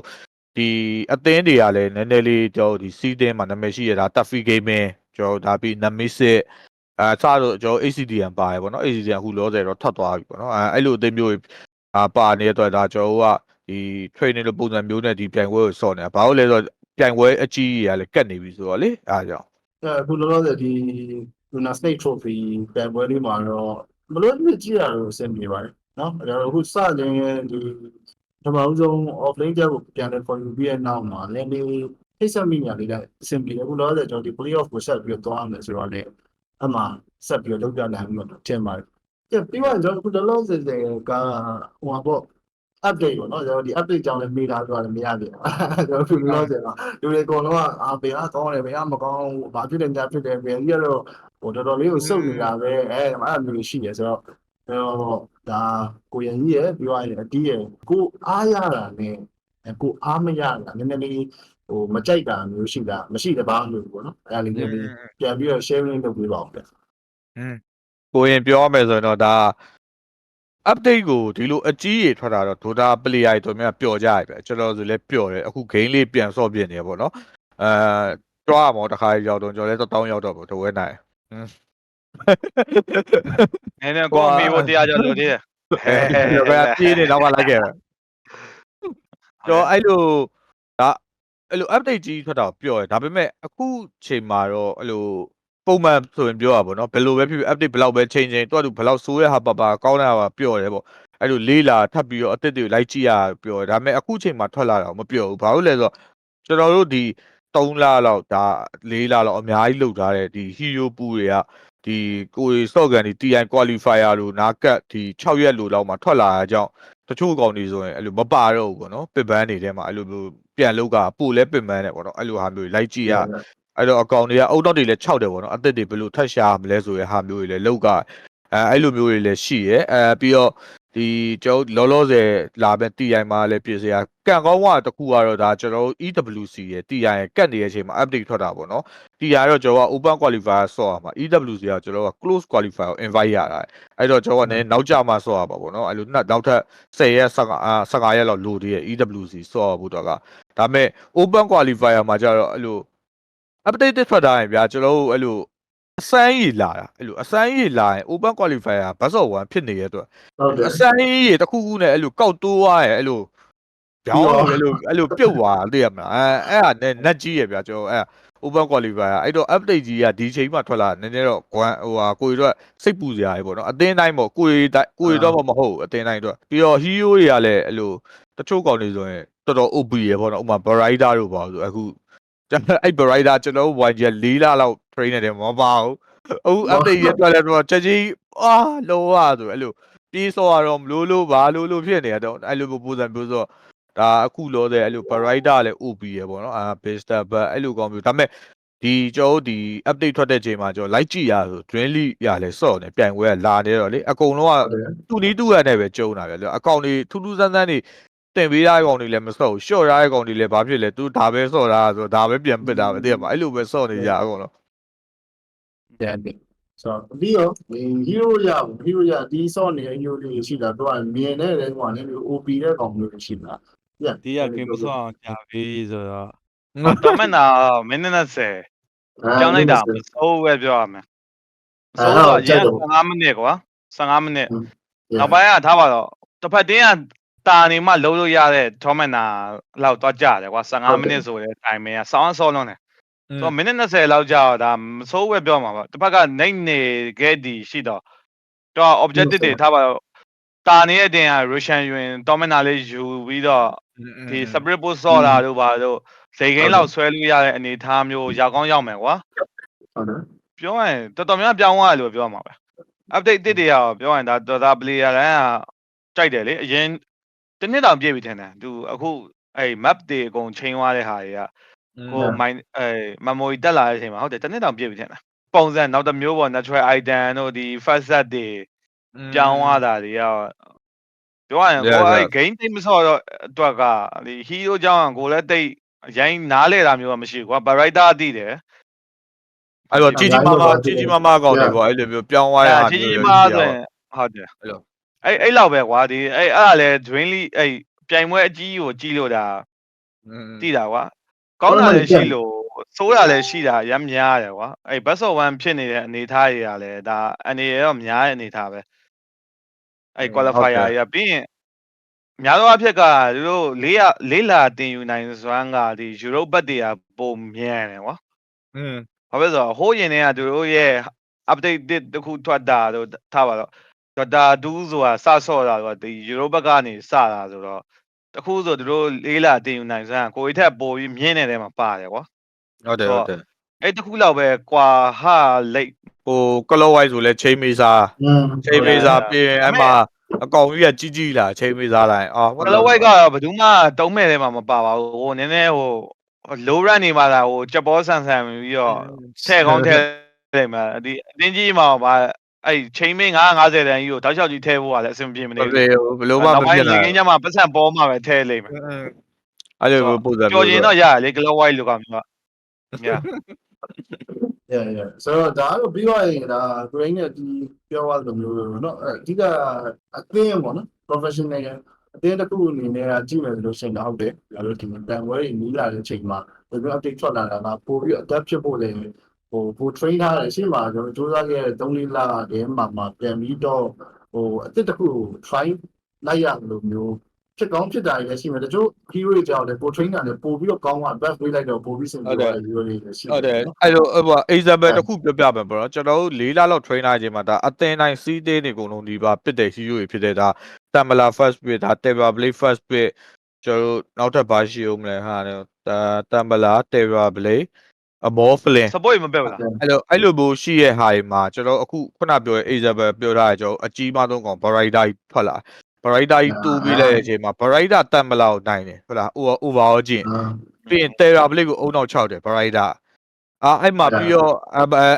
ဒီအသင်းတွေကလည်းနည်းနည်းလေးကျွန်တော်ဒီစီးတင်းမှာနာမည်ရှိရတာ Tuffy Gaming ကျွန်တော်ဒါပြီးနမေးစစ်အဲစတော့ကျွန်တော် ACDN ပါတယ်ပေါ့နော် ACDN အခုလောဆယ်တော့ထွက်သွားပြီပေါ့နော်အဲအဲ့လိုအသင်းမျိုးအာပါနေတဲ့အတွက်ဒါကျွန်တော်ကဒီ training လိုပုံစံမျိုးနဲ့ဒီပြိုင်ပွဲကိုစော့နေတာဘာလို့လဲဆိုတော့ပြိုင်ပွဲအကြီးကြီးကလည်းကတ်နေပြီဆိုတော့လေအားကြောင့်အခုလောလောဆယ်ဒီ Luna State Trophy ပြန်ပွဲလေးမှာတော့ဘလို့မြကြည့်ရတော့အဆင်ပြေပါတယ်နော်အဲ့တော့အခုစတဲ့ဒီပထမဆုံး offlane ကြောက်ကိုပြန်လဲခေါ်ယူပြီးတဲ့နောက်မှာလည်းဒီ ဖိတ်ဆက်မိညာလေးလည်းအဆင်ပြေတယ်အခုလောလောဆယ်ကျွန်တော်ဒီ play off ကိုဆက်ပြီးတော့သွားမယ်ဆိုတော့လေအမှဆက်ပြီးတော့လုပ်ပြနိုင်မှာထင်ပါတယ်။ပြန်ပြီးတော့ကျွန်တော်အခုလောလောဆယ်ကဟိုပါပေါ့ update ပေါ့နော်ကျွန်တော်ဒီ update ကြောင့်လည်းမေးတာပြောရတယ်မရပြန်ဘူးကျွန်တော်ခုလောဆယ်မှာလူတွေအကုန်လုံးကအာဘယ်ကကောင်းတယ်ဘယ်ကမကောင်းဘူးဘာဖြစ်တယ်ညာဖြစ်တယ်ဘယ်ကြီးကတော့ဟိုတော်တော်လေးကိုစုပ်နေတာပဲအဲအဲ့လိုမျိုးရှိတယ်ဆိုတော့တော့ဒါကိုရကြီးရဲ့ပြောရရင်အတီးရဲ့ကိုအားရတာနဲ့ကိုအားမရတာနည်းနည်းလေး ဟိုမကြိုက်တာမျိုးရှိတာမရှိတပါးလို့ပေါ့နော်အဲ့ဒါလေးပြန်ပြီးပြန်ပြီးတော့ sharing လုပ်ပေးပါဦးဗျကိုရင်ပြောရမယ်ဆိုရင်တော့ဒါ update ကိုဒီလိုအကြီးကြီးထွက်တာတော့ Dota player တွေတော်များပျော်ကြရပဲကျွန်တော်ဆိုလည်းပျော်တယ်အခု game လေးပြန်ဆော့ပြနေရပေါ့နော်အဲတွားမောတခါရောက်တော့ကျွန်တော်လည်းတောင်းရောက်တော့ပေါ့တဝဲနိုင်နည်းနည်းကိုမီဖို့တရားကြော်လို့တည်းကျွန်တော်ကပြေးနေတော့မှလိုက်ခဲ့တယ်ကျွန်တော်အဲ့လိုဒါ အဲ့လို update ကြီးထွက်တာကိုပြောတယ်ဒါပေမဲ့အခုချိန်မှာတော့အဲ့လိုပုံမှန်ဆိုရင်ပြောရပါဘောเนาะဘယ်လိုပဲဖြစ်ဖြစ် update ဘယ်လောက်ပဲ change change တွားသူဘယ်လောက်ဆိုးရဟာပါပါကောင်းတာပါပြောတယ်ပေါ့အဲ့လိုလေးလာထပ်ပြီးတော့အစ်စ်တွေလိုက်ကြည့်ရပြောတယ်ဒါပေမဲ့အခုချိန်မှာထွက်လာတာကိုမပြောဘူးဘာလို့လဲဆိုတော့ကျွန်တော်တို့ဒီ3လလောက်ဒါ4လလောက်အများကြီးလုပ်ထားတဲ့ဒီ hero pool တွေကဒီကိုယ်စော့ကန်ဒီ TI qualifier လို့နာကတ်ဒီ6ရက်လို့လောက်မှာထွက်လာတာကြောင့်တချို့ကောင်တွေဆိုရင်အဲ့လိုမပါတော့ဘူးပေါ့နော်ပစ်ပန်းနေထဲမှာအဲ့လိုမျိုး ပြန်လောက်ကပို့လဲပစ်ပန်းတယ်ပေါ့နော်အဲ့လိုဟာမျိုးတွေလိုက်ကြည့်ရအဲ့တော့အကောင်တွေကအုတ်တော့တွေလည်း6တယ်ပေါ့နော်အသက်တွေဘယ်လိုထက်ရှာမလဲဆိုတဲ့ဟာမျိုးတွေလည်းလောက်ကအဲအဲ့လိုမျိုးတွေလည်းရှိရဲအဲပြီးတော့ ဒီကျွန်တော်လောလောဆယ်လာမဲ့ TI မှာလည်းပြည်စရာကံကောင်းဝတခုကတော့ဒါကျွန်တော်တို့ EWC ရဲ့ TI ရဲ့ကတ်နေတဲ့အချိန်မှာ update ထွက်တာပေါ့နော် TI တော့ကျွန်တော်က open qualifier ဆော့ရမှာ EWC ကကျွန်တော်က close qualifier ကို invite ရတာအဲ့တော့ကျွန်တော်ကလည်းနောက်ကျမှဆော့ရပါပေါ့နော်အဲ့လိုနောက်နောက်ထပ်10ရက်15 15ရက်လောက်လိုသေးရဲ့ EWC ဆော့ရဖို့တော့ကဒါပေမဲ့ open qualifier မှာကျတော့အဲ့လို update တစ်ထွက်ထားရင်ဗျာကျွန်တော်တို့အဲ့လို အစမ်းကြီးလာတာအဲ့လိုအစမ်းကြီးလာရင် open qualifier ဘတ်စော်1ဖြစ်နေတဲ့အတွက်ဟုတ်တယ်အစမ်းကြီးတစ်ခုခုနဲ့အဲ့လိုကောက်တိုးသွားရဲ့အဲ့လိုကြောင်းအဲ့လိုအဲ့လိုပြုတ်သွားသိရမလားအဲအဲ့ဟာနဲ့ net ကြီးရဲ့ဗျာကျွန်တော်အဲ့ open qualifier အဲ့တော့ update ကြီးကဒီချိန်မှထွက်လာနည်းနည်းတော့ကွမ်ဟိုဟာကိုရီတော့စိတ်ပူစရာကြီးပေါ့နော်အသင်းတိုင်းပေါ့ကိုရီတိုင်းကိုရီတော့မဟုတ်ဘူးအသင်းတိုင်းတော့ပြီးတော့ hero တွေကလည်းအဲ့လိုတချို့ကောင်တွေဆိုရင်တော်တော် OP ရေပေါ့နော်ဥပမာ Brighter တို့ပါဆိုအခု ကျွန်တော်အဲ့ Brighter ကျွန်တော် YG 4လလောက် train နေတယ်မပါဘူးအခု update ရထွက်လဲတော့ချက်ကြီးအာလောရဆိုအဲ့လိုပြေးစောရတော့မလို့လို့ဘာလို့လို့ဖြစ်နေရတော့အဲ့လိုပုံစံမျိုးဆိုဒါအခုလောတဲ့အဲ့လို Brighter လည်း OP ရပေါ့နော်အာ Bester but အဲ့လိုကောင်းမျိုးဒါပေမဲ့ဒီကျွန်တော်ဒီ update ထွက်တဲ့ချိန်မှာကျွန်တော် like ကြည့်ရဆို Dream League ရလဲစော့နေပြိုင်ပွဲကလာနေတော့လေအကုန်လုံးကဟုတ်တယ်တူနီးတူရနဲ့ပဲကျုံတာဗျာအကောင်တွေထူးထူးဆန်းဆန်းတွေ တင်ပေးထားတဲ့ကောင်တွေလည်းမစော့ဘူးရှော့ထားတဲ့ကောင်တွေလည်းဘာဖြစ်လဲသူဒါပဲစော့တာဆိုဒါပဲပြန်ပစ်တာပဲသိရမှာအဲ့လိုပဲစော့နေကြအကုန်လုံးတယ်တယ်ဆိုတော့ပြီးတော့ဒီ hero ရဘူး hero ရဒီဆော့နေတဲ့ hero တွေရှိတာတော့မြင်နေတဲ့ကောင်ကလည်း OP တဲ့ကောင်မျိုးတွေရှိတာပြဒီကကင်းမစောအောင်ကြာပြီဆိုတော့တော်မက်နာမင်းနဲ့10ကြောင်းလိုက်တာမစိုးပဲပြောရမယ်မစိုးတော့ရန်15မိနစ်ကွာ15မိနစ်နောက်ပိုင်းကထားပါတော့တစ်ဖက်တင်းက တာနေမှလုံးလို့ရတဲ့တော်မက်နာလောက်တော့ကြာတယ်ကွာ15မိနစ်ဆိုတဲ့ timing ကစောင်းစောလုံးတယ်ဆိုတော့မိနစ်20လောက်ကြာတော့ဒါမစိုးပဲပြောမှာပါတစ်ဖက်ကနိုင်နေခဲ့ဒီရှိတော့တော့ objective တွေထားပါတော့တာနေတဲ့အတင်က Russian ယူရင်တော်မက်နာလေးယူပြီးတော့ဒီ separate post ဆော့တာတို့ပါတို့ဇိတ်ကိန်းလောက်ဆွဲလို့ရတဲ့အနေအထားမျိုးရောက်ကောင်းရောက်မယ်ကွာဟုတ်တယ်ပြောရင်တော်တော်များများပြောင်းသွားတယ်လို့ပြောမှာပဲ update တစ်တွေရောပြောရင်ဒါတော်သား player တိုင်းကကြိုက်တယ်လေအရင် တစ်နှစ်တောင်ပြည့်ပြီထင်တယ်သူအခုအဲ့ map တွေအကုန်ချိန်သွားတဲ့ဟာတွေကကို mind အဲ memory တက်လာတဲ့အချိန်မှာဟုတ်တယ်တစ်နှစ်တောင်ပြည့်ပြီထင်တယ်ပုံစံနောက်တစ်မျိုးပေါ့ natural item တို့ဒီ first set တွေပြောင်းသွားတာတွေကပြောရရင်ကိုအဲ့ game တိတ်မဆော့တော့အတွက်ကဒီ hero ကြောင်းကကိုလည်းတိတ်ရိုင်းနားလဲတာမျိုးကမရှိဘူးကွာ brighter တည်တယ်အဲ့တော့ကြီးကြီးမားမားကြီးကြီးမားမားကောင်းတယ်ပေါ့အဲ့လိုမျိုးပြောင်းသွားရအဲတာကြီးကြီးမျိုးမားရှိဆိုရရင်ဟုတ်တယ်အဲ့လို အဲ့အဲ့လောက်ပဲကွာဒီအဲ့အဲ့ဒါလဲ Dreamly အဲ့ပြိုင်ပွဲအကြီးကိုကြီးလို့ဒါတိတာကွာကောင်းတာလည်းရှိလို့ဆိုးတာလည်းရှိတာရမ်းများတယ်ကွာအဲ့ best of 1ဖြစ်နေတဲ့အနေအထားတွေကလည်းဒါအနေရတော့များတဲ့အနေအထားပဲအဲ့ qualifier ရပြီးရင်များသောအားဖြင့်ကသူတို့လေးရလေးလာတင်ယူနိုင်စွမ်းကဒီ Europe ဘက်တွေကပုံမြန်တယ်ကွာอืมဘာဖြစ်လို့လဲဆိုတော့ဟိုးရင်တွေကသူတို့ရဲ့ update တစ်တစ်ခုထွက်တာတို့ထားပါတော့ data 2ဆိုတာစဆော့တာဆိုတော့ဒီ Europe ဘက်ကနေစတာဆိုတော့တခုဆိုသူတို့လေးလာတင်ယူနိုင်စမ်းကိုယ်ထက်ပိုပြီးမြင်းနေတဲ့မှာပါတယ်ကွာဟုတ်တယ်ဟုတ်တယ်အဲ့တခုလောက်ပဲကွာဟာလိတ်ဟိုကလော့ဝိုက်ဆိုလဲချိန်မေးစားอืมချိန်မေးစားပြင်အဲ့မှာအကောင်ကြီးကကြီးကြီးလာချိန်မေးစားလိုက်အော်ကလဝိုက်ကတော့ဘယ်သူမှတုံးမဲ့ထဲမှာမပါပါဘူးဟိုနည်းနည်းဟို low run နေမှာလာဟိုချက်ပေါ်ဆန်ဆန်ပြီးတော့ထဲကောင်းထဲလိုက်မှာဒီအတင်းကြီးမှာပါ အဲ့ချိန်မင်း950တန်းကြီးကိုတောက်လျှောက်ကြီးထဲဖို့ကလည်းအဆင်ပြေမနေ ဟုတ် ဘူး တယ်ဘယ်လိုမှမဖြစ် လို လာ င်းကင်းကြမှာပတ်စံပေါ်မှာပဲထဲလိမ့်မယ် အဲ့လိုပုံစံ ကြော်ရင်တော့ရတယ်လေ glow white လို့ကမျိုးက yeah yeah yeah ဆိုတော့ဒါတော့ပြီးသွားရင်ဒါ grain နဲ့ဒီပြောရလို့မျိုးလို့เนาะအဓိကအသင်းပေါ့နော် professional အတင်းတစ်ခုအနေနဲ့ကကြည့်မယ်ဆိုလို့ရှိရင်တော့ဟုတ်တယ်ဒါလို့ဒီတန်ဝဲတွေနီးလာတဲ့အချိန်မှာဘယ်လို update ထွက်လာတာကပို့ပြီး adapt ဖြစ်ဖို့လည်း ဟိုပို train ထားတယ်ရှင်းမှာကျွန်တော်စူးစမ်းခဲ့တဲ့3လလတည်းမှာမှာပြန်ပြီးတော့ဟိုအစ်တစ်ခု try လိုက်ရလို့မျိုးဖြစ်ကောင်းဖြစ်တာတွေလည်းရှိမယ်တချို့ hero တွေကြောင့်လည်းပို train တာလည်းပို့ပြီးတော့ကောင်းသွား buff ပေးလိုက်တော့ပိုပြီးစင်ပြီးတော့ hero တွေလည်းရှိဟုတ်တယ်အဲ့လိုဟို example တစ်ခုပြောပြမယ်ပေါ့နော်ကျွန်တော်တို့၄လလောက် train ထားခြင်းမှာဒါအသင်တိုင်းစီးသေးနေကုန်လုံးဒီပါပြစ်တဲ့ hero တွေဖြစ်တဲ့ဒါ Tamala first bit ဒါ Terra Blade first bit ကျွန်တော်တို့နောက်ထပ်ဘာရှိအောင်မလဲဟာဒါ Tamala Terra Blade အမော flame support မပက်ဘူးလားအဲ့လိုအဲ့လိုမျိုးရှိရဲ့ဟာတွေမှာကျွန်တော်အခုခုနပြောတဲ့ example ပြောထားတဲ့ကျွန်တော်အကြီးမားဆုံးကောင် Brighter ထွက်လာ Brighter ကြီးတူးပြီးလိုက်တဲ့အချိန်မှာ Brighter Tamala ကိုနိုင်တယ်ဟုတ်လား over overall ကြည့်ပြီးရင် Terra Blade ကိုအုံနောက်6တယ် Brighter အာအဲ့မှာပြီးတော့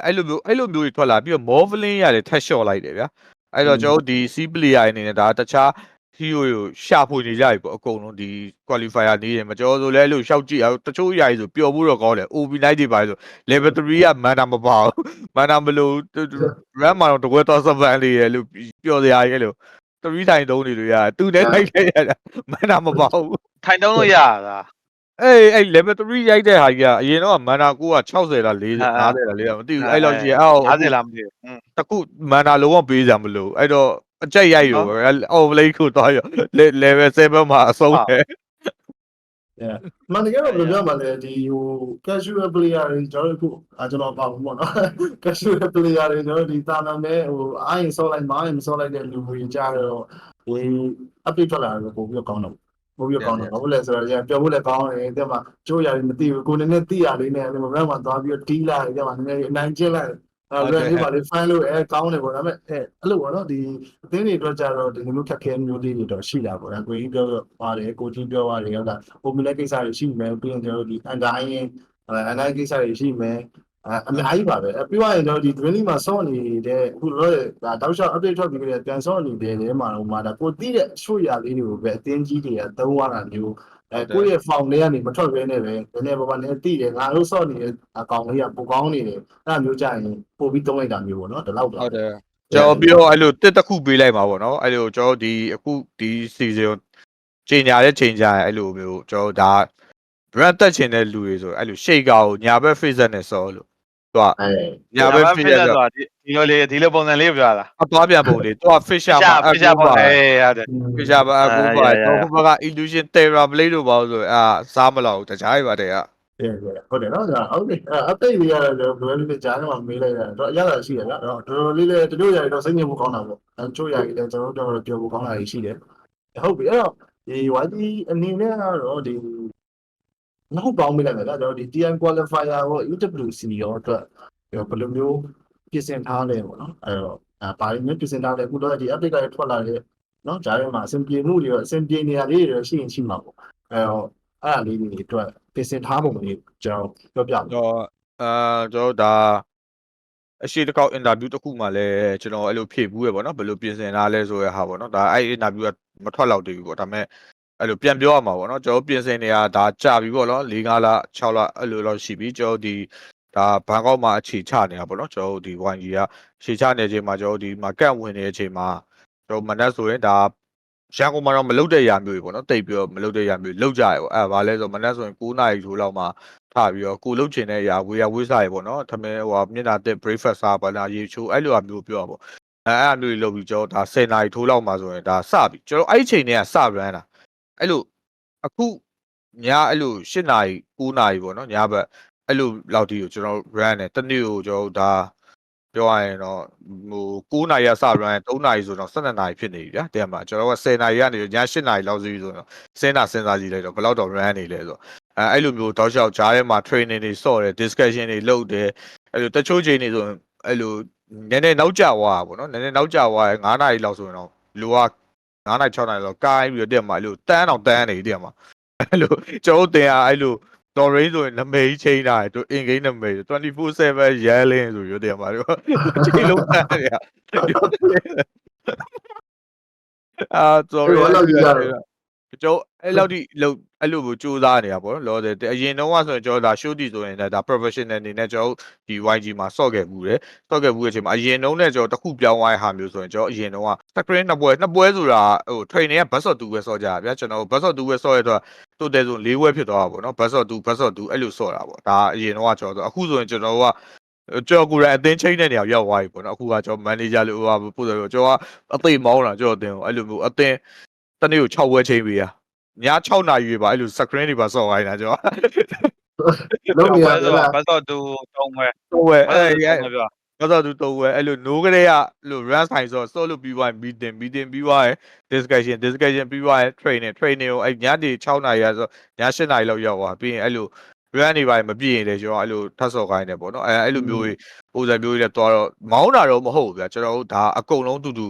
အဲ့လိုမျိုးအဲ့လိုမျိုးတွေထွက်လာပြီးတော့ Moveling ရတယ်ထက်လျှော့လိုက်တယ်ဗျာအဲ့တော့ကျွန်တော်ဒီ C player အနေနဲ့ဒါတခြား hero ကိုရှာဖွေနေကြပြီပေါ့အကုန်လုံးဒီ qualifier နေတယ်မကျော်ဆိုလဲအဲ့လိုရှောက်ကြည့်အောင်တချို့ຢာကြီးဆိုပျော်ဖို့တော့ကောင်းတယ် OB9 တွေပါဆို level 3က mana မပါဘူး mana မလို့ run မှာတော့တကွဲတော့စပန်လေးရလို့ပျော်စရာကြီးအဲ့လို3ထိုင်သုံးနေလို့ရတယ်သူနဲ့ထိုက်ခဲ့ရတာ mana မပါဘူး ထိုင်တုံးလို့ရတာ အေးအဲ့ level 3ရိုက်တဲ့ဟာကြီးကအရင်တော့ mana ကိုက60လား40 50လား40မသိဘူးအဲ့လောက်ကြီးအဲ့ 50လားမသိဘူးอืม တခု mana လုံးဝပေးကြမလို့အဲ့တော့ အကြက်ရိုက်ရောပဲ overlay ကိုတော့ရော level 7မှာအဆုံးတယ်မန်တကယ်တော့ဘယ်လိုပြောမှလဲဒီဟို casual player တွေကျွန်တော်တို့အခုအကျွန်တော်ပါဘူးပေါ့နော် casual player တွေကျွန်တော်ဒီတာနာနဲ့ဟိုအားရင်ဆော့လိုက်မအားရင်မဆော့လိုက်တဲ့လူတွေကြားတော့ဒီ update ထွက်လာတော့ပို့ပြီးတော့ကောင်းတော့ပို့ပြီးတော့ကောင်းတော့ဘာလို့လဲဆိုတော့ရပြောဖို့လည်းကောင်းတယ်တဲ့မှာကျိုးရတယ်မသိဘူးကိုနည်းနည်းသိရလေးနဲ့အဲ့မှာ brand မှာသွားပြီးတော့တီးလိုက်တဲ့မှာနည်းနည်းအနိုင်ကျင့်လိုက် အဲ့ဒါလေးပါလေ fan လို့အဲကောင်းတယ်ပေါ့ဒါပေမဲ့အဲအဲ့လိုပေါ့နော်ဒီအသင်းတွေအတွက်ကြတော့ဒီလိုမျိုးခက်ခဲမျိုးလေးတွေတော့ရှိတာပေါ့နော်ကိုကြီးပြောပါတယ်ကိုကြီးပြောပါတယ်ဟုတ်လားပုံမလဲကိစ္စတွေရှိမယ်ပြီးရင်ကျွန်တော်တို့ဒီအန်တိုင်းရင်အန်တိုင်းကိစ္စတွေရှိမယ်အအများကြီးပါပဲအပြီးသွားရင်ကျွန်တော်ဒီ drilling မှာစောင့်နေတဲ့အခုတော့ဒါတောက်လျှောက် update ထွက်ပြီးကြတယ်ပြန်စောင့်နေတဲ့နေရာမှာတော့မှာဒါကိုသိတဲ့ရွှေရလေးတွေကိုပဲအတင်းကြီးတွေကသုံးရတာမျိုး အဲကိုယ့်ရဲ့ found လေးကနေမထွက်ဘဲနဲ့ပဲနည်းနည်းပါးပါးနဲ့သိတယ်ငါတို့စောင့်နေတဲ့အကောင်လေးကပိုကောင်းနေတယ်အဲ့လိုမျိုးကြရင်ပို့ပြီးသုံးလိုက်တာမျိုးပေါ့နော်ဒီလောက်တော့ဟုတ်တယ်ကျွန်တော်ပြောအဲ့လိုတစ်တစ်ခုပေးလိုက်ပါဗောနော်အဲ့လိုကျွန်တော်ဒီအခုဒီ season ချိန်ညာတဲ့ချိန်ညာအဲ့လိုမျိုးကျွန်တော်ဒါ brand တက်ချင်တဲ့လူတွေဆိုအဲ့လို shake ကိုညာဘက် freezer နဲ့စောလို့သူကအဲညာဘက် freezer ဆိုဆိုတာ ဒီလိုလေဒီလိုပုံစံလေးပြောတာအသွားပြန်ပုံလေးသူက fisher ရှာမှာပြချပုံလေးရတယ် fisher မှာအခုပါအာရရရတော့ဘက်က illusion terra blade လို့ပါဆိုအာစားမလောက်ဘူးတခြားတွေပါတဲ့ကဟုတ်တယ်နော်ဒါဟုတ်တယ်အပိတ်လေးရတယ်ဘယ်လိုလဲကြားထဲမှာမေးလိုက်တာတော့အရသာရှိတယ်နော်တော်တော်လေးလေးတို့ရတယ်တော့စိတ်ညစ်ဖို့ကောင်းတာပေါ့အဲချို့ရတယ်ကျွန်တော်တို့တော့ပြောဖို့ကောင်းတာရှိတယ်ဟုတ်ပြီအဲ့တော့ဒီ YT အနေနဲ့ကတော့ဒီနောက်ပေါင်းမိလိုက်တယ်ကျွန်တော်ဒီ TN qualifier ကို UWC ရောအတွက်ဘယ်လိုမျိုး ပြင်ဆင်ထားလဲပေါ့နော်အဲ့တော့အဲဘာလို့မျိုးပြင်ဆင်ထားလဲအခုတော့ဒီ update ကထွက်လာတဲ့နော်ဂျားထဲမှာအဆင်ပြေမှုတွေရောအဆင်ပြေနေရလေးတွေရောရှိရင်ရှိမှာပေါ့အဲ့တော့အဲ့ဒါလေးတွေအတွက်ပြင်ဆင်ထားပုံလေးကျွန်တော်ပြောပြမယ်တော့အာကျွန်တော်ဒါအရှိတစ်ခေါက် interview တစ်ခုမှလည်းကျွန်တော်အဲ့လိုဖြည့်ဘူးရပေါ့နော်ဘယ်လိုပြင်ဆင်ထားလဲဆိုရဟာပေါ့နော်ဒါအဲ့ interview ကမထွက်တော့သေးဘူးပေါ့ဒါပေမဲ့အဲ့လိုပြန်ပြောရမှာပေါ့နော်ကျွန်တော်ပြင်ဆင်နေတာဒါကြာပြီပေါ့နော်၄၅လ6လအဲ့လိုလောက်ရှိပြီကျွန်တော်ဒီ ဒါဘန်ကောက်မှာအခြေချနေတာပေါ့နော်ကျွန်တော်ဒီ YG ကအခြေချနေချိန်မှာကျွန်တော်ဒီမှာကန့်ဝင်နေတဲ့အချိန်မှာကျွန်တော်မနက်ဆိုရင်ဒါရန်ကုန်မှာတော့မလုတ်တဲ့ຢာမျိုးတွေပေါ့နော်တိတ်ပြီးတော့မလုတ်တဲ့ຢာမျိုးလုတ်ကြရပေါ့အဲ့ဒါဘာလဲဆိုမနက်ဆိုရင်9နာရီထိုးလောက်မှာထားပြီးတော့ကိုလုတ်ချင်တဲ့အရာဝေယဝိစားရေပေါ့နော်ထမင်းဟိုမျက်နှာတက် breakfast စားပါလားရေချိုးအဲ့လိုအမျိုးပြောပါပေါ့အဲအဲ့အမျိုးတွေလုပ်ပြီးကျွန်တော်ဒါ10နာရီထိုးလောက်မှဆိုရင်ဒါစပြီကျွန်တော်အဲ့ဒီချိန်တည်းကစ run တာအဲ့လိုအခုညအဲ့လို8နာရီ9နာရီပေါ့နော်ညဘက် အဲ့လိုလောက်တီကိုကျွန်တော် run တယ်တနေ့ကိုကျွန်တော်ဒါပြောရရင်တော့ဟို9နာရီကစ run 3နာရီဆိုတော့12နာရီဖြစ်နေပြီဗျာတဲ့မှာကျွန်တော်က10နာရီကနေည8နာရီလောက်စီဆိုတော့စဉ်းစားစဉ်းစားကြည့်လိုက်တော့ဘယ်လောက်တော့ run နေလဲဆိုတော့အဲအဲ့လိုမျိုးတောက်လျှောက်ကြားထဲမှာ training တွေဆော့တယ် discussion တွေလုပ်တယ်အဲ့လိုတချို့ချိန်တွေဆိုရင်အဲ့လိုနည်းနည်းနောက်ကျသွားတာပေါ့နော်နည်းနည်းနောက်ကျသွားရင်9နာရီလောက်ဆိုရင်တော့လူက9နာရီ6နာရီလောက်ကိုင်းပြီးတော့တက်မှာအဲ့လိုတန်းအောင်တန်းနေတက်မှာအဲ့လိုကျွန်တော်တို့တင်အားအဲ့လို story ဆိုရင်နမိတ်ချိန်တာသူ in game နမိတ်24/7ရဲလင်းဆိုရွတက်မှာတော့ချိန်လုံးတန်းနေရအာ sorry အဲ့လိုကြီးရတယ်ကျွန်တော်အဲ့လောက်ထိလောက်အဲ့လိုမျိုးစူးစမ်းနေတာပေါ့နော်လောဆယ်အရင်တော့ကဆိုရင်ကျွန်တော်ဒါ show တီဆိုရင်လည်းဒါ professional အနေနဲ့ကျွန်တော်ဒီ YG မှာဆော့ခဲ့ဘူးတယ်ဆော့ခဲ့ဘူးတဲ့အချိန်မှာအရင်တော့နဲ့ကျွန်တော်တစ်ခုပြောင်းသွားတဲ့ဟာမျိုးဆိုရင်ကျွန်တော်အရင်တော့က screen နှစ်ပွဲနှစ်ပွဲဆိုတာဟို training က bus of 2ပဲဆော့ကြတာဗျာကျွန်တော် bus of 2ပဲဆော့ရတော့ တိုးတယ်ဆို၄ဝဲဖြစ်သွားတာပေါ့နော် bus of 2 bus of 2အဲ့လိုဆော့တာပေါ့ဒါအရင်တော့ကကျွန်တော်အခုဆိုရင်ကျွန်တော်ကကျွန်တော်ကိုယ်တိုင်အသင်းချိန်တဲ့နေရာရောက်သွားပြီပေါ့နော်အခုကကျွန်တော် manager လို့ဟိုပို့တယ်ကျွန်တော်ကအသိမောင်းတာကျွန်တော်အသင်းကိုအဲ့လိုမျိုးအသင်းတနေ့ကို6ဝဲချိန်ပေးရည6နာရီပဲပါအဲ့လို screen တွေပါဆော့ခိုင်းတာကျွန်တော်လုံးနေရဆိုလားဘတ်တော့သူတုံးပဲတော့ဝဲဘတ်အဲ့တော့အဲ့ သူပြောတော့တော့သူတော့ဝဲအဲ့လို no ကလေးကအဲ့လို run sign ဆိုဆော့လို့ပြီးသွားရင် meeting meeting ပြီးသွားရင် discussion discussion ပြီးသွားရင် training training ကိုအဲ့ညနေ6နာရီဆိုည8နာရီလောက်ရောက်သွားပြီးရင်အဲ့လို run နေပါရင်မပြည့်ရင်လည်းကျွန်တော်အဲ့လိုထပ်ဆော့ခိုင်းတယ်ပေါ့နော်အဲ့အဲ့လိုမျိုးကြီးပုံစံမျိုးကြီးလည်းသွားတော့မောင်းတာတော့မဟုတ်ဘူးဗျာကျွန်တော်တို့ဒါအကုန်လုံးတူတူ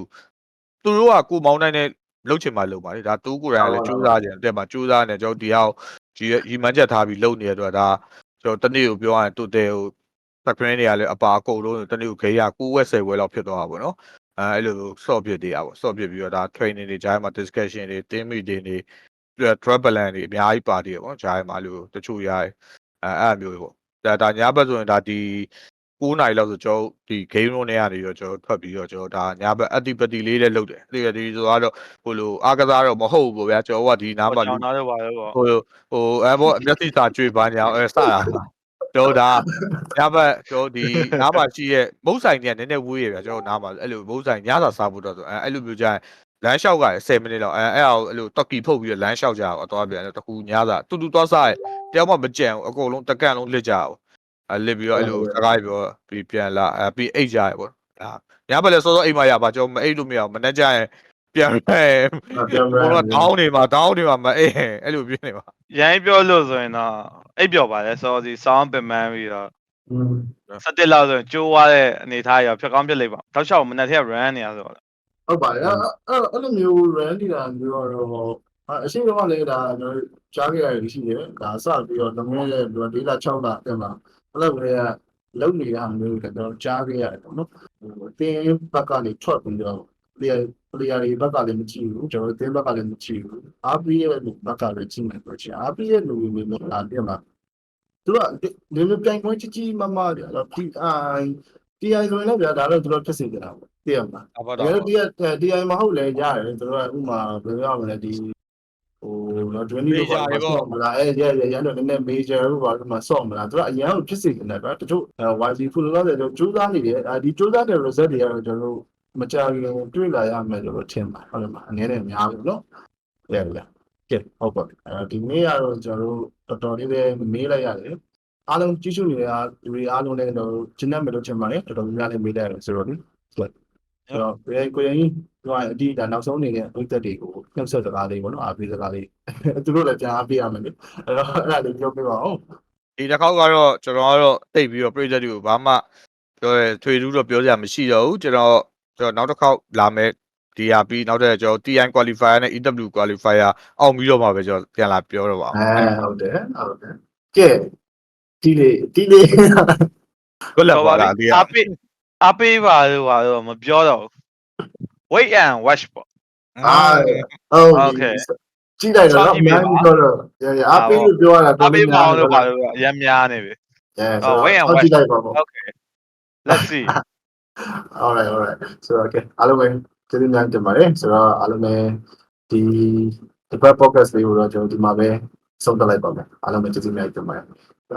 သူတို့ကကိုမောင်းတိုင်းနဲ့လှုပ်ချင်မှလှုပ်ပါလေဒါတူးကိုယ်တိုင်ကလည်းကြိုးစားကြတယ်တဲ့မှာကြိုးစားနေကျွန်တော်ဒီဟာကိုဒီရီမန်းချက်ထားပြီးလှုပ်နေတဲ့အတွက်ဒါကျွန်တော်တနေ့ကိုပြောရရင်တူတ ယ်ကို screen တွေကလည်းအပါအကုန်လုံးတနေ့ကိုခေရ9ဝက်10ဝက်လောက်ဖြစ်သွားတာပေါ့နော်အဲအဲ့လိုဆော့ပစ်တွေอ่ะပေါ့ဆော့ပစ်ပြီးတော့ဒါ training တွေဂျားမှာ discussion တွေ team meeting တွေ travel plan တွေအများကြီးပါတည်ရပေါ့ဂျားမှာအဲ့လိုတချို့ရတယ်အဲအဲ့လိုမျိုးပေါ့ဒါဒါညဘက်ဆိုရင်ဒါဒီ9နာရီလောက်ဆိုကျွန်တော်ဒီ game room တွေကနေပြီးတော့ကျွန်တော်ထွက်ပြီးတော့ကျွန်တော်ဒါညဘက် activity လေးလည်းလုပ်တယ်အဲ့ဒီဆိုတော့ဟိုလိုအားကစားတော့မဟုတ်ဘူးပေါ့ဗျာကျွန်တော်ကဒီနားမှာကျောင်းသားတွေပါလို့ပေါ့ဟိုဟိုအဲဘောမျက်စိစာကျွေးပါညာအဲစတာ တော့ဒါညဘက်ကျွန်တော်ဒီနားမှာရှိရဲ့မုတ်ဆိုင်တွေကနည်းနည်းဝေးရဗျာကျွန်တော်နားမှာအဲ့လိုမုတ်ဆိုင်ညစာစားဖို့တော့ဆိုအဲအဲ့လိုမျိုးကြရင်လမ်းလျှောက်က10မိနစ်လောက်အဲအဲ့အောင်အဲ့လိုတက်ကီဖုတ်ပြီးတော့လမ်းလျှောက်ကြအောင်တော့ပြန်တခုညစာတူတူသွားစားရတယောက်မှမကြံဘူးအကုန်လုံးတကန့်လုံးလစ်ကြအောင်အဲလစ်ပြီးတော့အဲ့လိုစကားပြောပြီးပြန်လာအဲပြီးအိတ်ကြရပေါ့ဒါညဘက်လည်းစောစောအိမ်မရပါကျွန်တော်မအိတ်လို့မရဘူးမနေ့ကျရင် ပြန်ပဲပြန်ဘောတော့တောင်းနေမှာတောင်းနေမှာမအေးအဲ့လိုပြနေမှာရိုင်းပြောလို့ဆိုရင်တော့အိပ်ပျော်ပါလေစောစီစောင်းပင်ပန်းပြီးတော့อืม17လောက်ဆိုရင်ကျိုးသွားတဲ့အနေထားရောဖြစ်ကောင်းဖြစ်လိမ့်ပါတောက်လျှောက်မနေ့က run နေရဆိုတော့ဟုတ်ပါတယ်အဲ့အဲ့အဲ့လိုမျိုး run နေတာမျိုးတော့အရှိကလည်းဒါကျွန်တော်ကြားခဲ့ရတယ်ရှိတယ်ဒါစပြီးတော့သမင်းရဲ့ဒေတာ6လတက်မှာအဲ့လိုပဲလုံနေတာမျိုးတော့ကြားခဲ့ရတယ်ပေါ့နော်ဟိုတင်းဘက်ကနေထွက်ပြီးတော့ player player တွေဘက်ကလည်းမကြည့်ဘူးကျွန်တော်တင်းဘက်ကလည်းမကြည့်ဘူးအားပြီးရဲ့လူဘက်ကလည်းကြည့်မယ်ဆိုချင်အားပြီးရဲ့လူတွေမျိုးလာတယ်မှာသူကဒီလိုပြန်ခွင့်ကြီးကြီးမမတယ်အဲ့တော့ PI PI ဆိုရင်လည်းဗျာဒါတော့သူတို့ဖြစ်စေကြတာပေါ့သိရမလားအဘဒါတော့တော့ဒီကဒီအိမ်မဟုတ်လဲရတယ်သူတို့ကဥမာဘယ်လိုရမလဲဒီဟိုတော့20လို့ပါဆော့မလားအဲရရရတော့နည်းနည်း major လို့ပါဒီမှာဆော့မလားသူကအရင်ကဖြစ်စေတယ်ဗျာတချို့ YC full လို့လည်းကြိုးစားနေတယ်အဲဒီကြိုးစားတဲ့ result တွေကတော့ကျွန်တော်တို့ မကြခင်တွေ့လာရမယ်လို့ထင်ပါဟုတ်တယ်မအနေနဲ့များဘူးเนาะရရကဲဟုတ်ပါအဲဒီနေ့ကတော့ကျွန်တော်တို့တော်တော်လေးပဲမေးလိုက်ရတယ်အားလုံးကြည့်ရှုနေတဲ့လူတွေအားလုံးလည်းတော့ဂျင်းနဲ့မလို့ချင်ပါတယ်တော်တော်များများလည်းမေးလိုက်ရတယ်ဆိုတော့ဒီ အဲ့တော့ကိုယ်ကိုယ်ရင်ဟိုအဒီဒါနောက်ဆုံးနေတဲ့ဥသက်တွေကိုနှုတ်ဆက်စကားလေးပေါ့နော်အားပေးစကားလေးသူတို့လည်းပြန်အားပေးရမယ်လေအဲ့တော့အဲ့ဒါလေးပြောပြပါဦး ဒီတစ်ခေါက်ကတော့ကျွန်တော်ကတော့တိတ်ပြီးတော့ project တွေကိုဘာမှပြောရဲထွေထူးတော့ပြောစရာမရှိတော့ဘူးကျွန်တော် ကျွန်တော်နောက်တစ်ခေါက်လာမယ် DRP နောက်တဲ့ကျွန်တော် TI qualifier နဲ့ EW qualifier အောင်ပြီးတော့မှပဲကျွန်တော်ပြန်လာပြောတော့ပါအောင်အဲဟုတ်တယ်ဟုတ်တယ်ကဲဒီလေးဒီလေး good luck ပါလားဒီကအပေးအပေးပါလို့ပါတော့မပြောတော့ဘူး wait and watch ပေါ့အာဟုတ် Okay. ကြည့်လိုက်တော့အများကြီးပြောတော့ရရအားပေးလို့ပြောရတာအပေးပါလို့ပါလို့အရင်များနေပြီအဲ Oh, wait and ကြည့်လိုက်ပါပေါ့ okay let's see alright alright so okay အားလုံးပဲကျေးဇူးများတင်ပါတယ်ဆိုတော့အားလုံးပဲဒီဒီဘက် podcast လေးကိုတော့ကျွန်တော်ဒီမှာပဲဆုံးသက်လိုက်ပါမယ်အားလုံးပဲကျေးဇူးများတင်ပါတယ်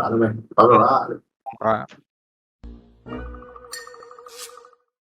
အားလုံးပဲဘာလို့လဲ Alright